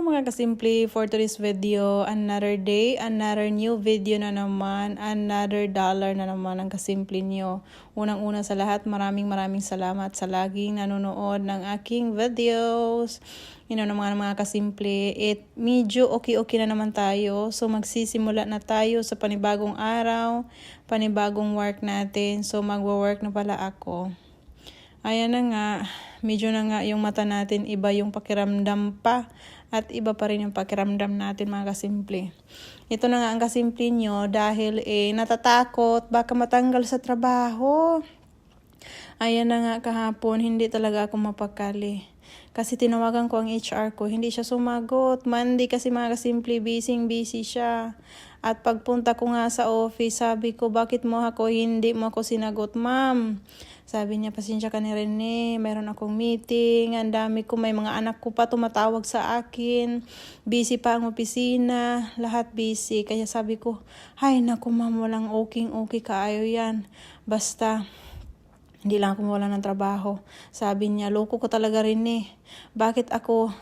mga kasimple, for today's video, another day, another new video na naman, another dollar na naman ang kasimple nyo. Unang-una sa lahat, maraming maraming salamat sa laging nanonood ng aking videos. Yun know, mga mga kasimple, it medyo okay-okay na naman tayo. So magsisimula na tayo sa panibagong araw, panibagong work natin. So magwo-work na pala ako. Ayan na nga, medyo na nga yung mata natin, iba yung pakiramdam pa at iba pa rin yung pakiramdam natin mga kasimple. Ito na nga ang kasimple nyo dahil eh natatakot, baka matanggal sa trabaho. Ayan na nga kahapon, hindi talaga ako mapakali. Kasi tinawagan ko ang HR ko, hindi siya sumagot. Monday kasi mga kasimple, busy busy siya. At pagpunta ko nga sa office, sabi ko, bakit mo ako, hindi mo ako sinagot, ma'am? Sabi niya, pasensya ka ni Rene, meron akong meeting, ang dami ko, may mga anak ko pa tumatawag sa akin, busy pa ang opisina, lahat busy. Kaya sabi ko, ay naku ma'am, walang okay, okay kaayo yan. Basta, hindi lang ako mawala ng trabaho. Sabi niya, loko ko talaga rin eh. Bakit ako,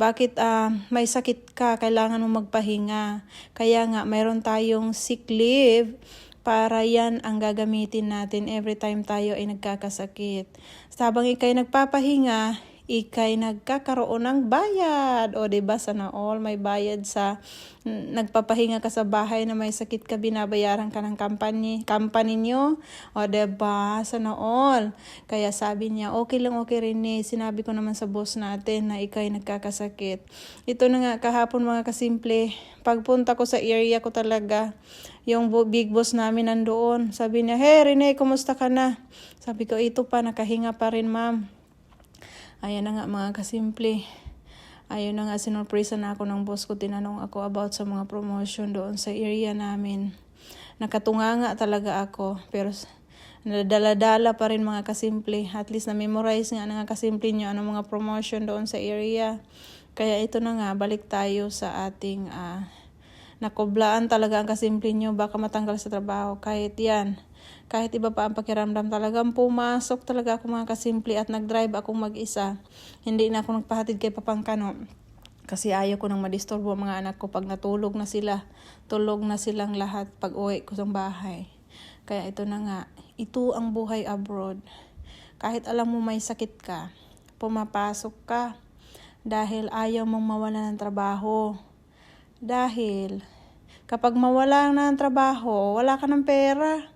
bakit uh, may sakit ka, kailangan mo magpahinga. Kaya nga, mayroon tayong sick leave para yan ang gagamitin natin every time tayo ay nagkakasakit. Sabang ikay nagpapahinga, ikay nagkakaroon ng bayad. O, ba diba, sana all may bayad sa nagpapahinga ka sa bahay na may sakit ka, binabayaran ka ng company, company nyo. O, ba diba, sana all. Kaya sabi niya, okay lang, okay rin eh. Sinabi ko naman sa boss natin na ikay nagkakasakit. Ito na nga, kahapon mga kasimple, pagpunta ko sa area ko talaga, yung big boss namin nandoon. Sabi niya, hey Rene, kumusta ka na? Sabi ko, ito pa, nakahinga pa rin ma'am. Ayan na nga mga kasimple. Ayun na nga, sinurpresa na ako ng boss ko. Tinanong ako about sa mga promotion doon sa area namin. Nakatunga nga talaga ako. Pero nadala-dala pa rin mga kasimple. At least na-memorize nga nga kasimple nyo ano mga promotion doon sa area. Kaya ito na nga, balik tayo sa ating uh, nakublaan talaga ang kasimple nyo. Baka matanggal sa trabaho. Kahit yan kahit iba pa ang pakiramdam talagang pumasok talaga ako mga kasimple at nag-drive akong mag-isa. Hindi na ako nagpahatid kay Papangkano. Kasi ayaw ko nang madisturbo mga anak ko pag natulog na sila. Tulog na silang lahat pag uwi ko sa bahay. Kaya ito na nga, ito ang buhay abroad. Kahit alam mo may sakit ka, pumapasok ka dahil ayaw mong mawala ng trabaho. Dahil kapag mawala na ng trabaho, wala ka ng pera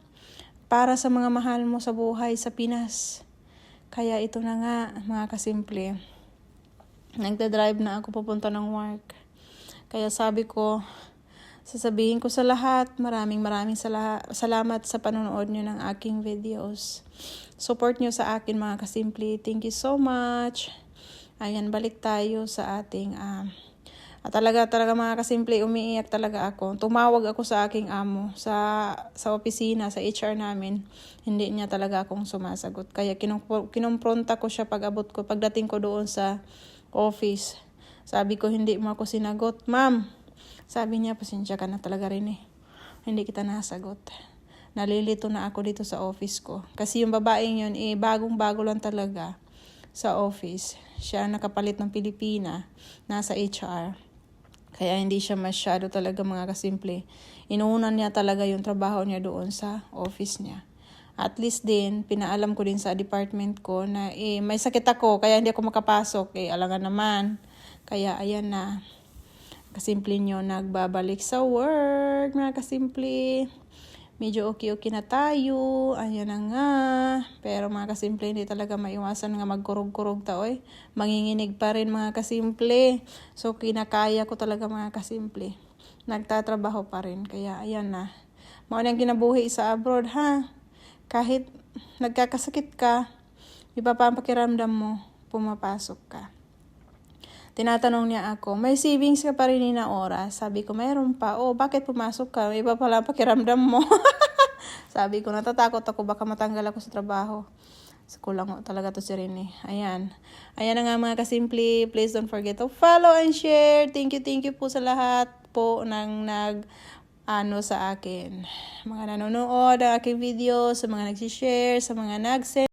para sa mga mahal mo sa buhay sa Pinas. Kaya ito na nga, mga kasimple. Nagda-drive na ako papunta ng work. Kaya sabi ko, sasabihin ko sa lahat, maraming maraming sala- salamat sa panonood nyo ng aking videos. Support nyo sa akin mga kasimple. Thank you so much. Ayan, balik tayo sa ating uh, at talaga, talaga mga kasimple, umiiyak talaga ako. Tumawag ako sa aking amo sa, sa opisina, sa HR namin. Hindi niya talaga akong sumasagot. Kaya kinumpronta ko siya pag abot ko, pagdating ko doon sa office. Sabi ko, hindi mo ako sinagot. Ma'am, sabi niya, pasensya ka na talaga rin eh. Hindi kita nasagot. Nalilito na ako dito sa office ko. Kasi yung babaeng yun, eh, bagong-bago lang talaga sa office. Siya nakapalit ng Pilipina, nasa HR. Kaya hindi siya masyado talaga mga kasimple. Inuunan niya talaga yung trabaho niya doon sa office niya. At least din, pinaalam ko din sa department ko na eh, may sakit ako kaya hindi ako makapasok. Eh, alangan naman. Kaya ayan na. Kasimple nyo, nagbabalik sa work, mga kasimple medyo okay-okay na tayo. Ayan na nga. Pero mga kasimple, hindi talaga maiwasan nga magkurog-kurog ta, oy. Manginginig pa rin mga kasimple. So, kinakaya ko talaga mga kasimple. Nagtatrabaho pa rin. Kaya, ayan na. Mga nang kinabuhi sa abroad, ha? Kahit nagkakasakit ka, iba pa ang pakiramdam mo, pumapasok ka. Tinatanong niya ako, may savings ka pa rin na oras? Sabi ko, mayroon pa. Oh, bakit pumasok ka? Iba pala pakiramdam mo. Sabi ko, natatakot ako, baka matanggal ako sa trabaho. So, kulang talaga to si Rene. Ayan. Ayan na nga mga kasimple. Please don't forget to follow and share. Thank you, thank you po sa lahat po ng nag ano sa akin. Mga nanonood ang aking video, sa mga nagsishare, sa mga nag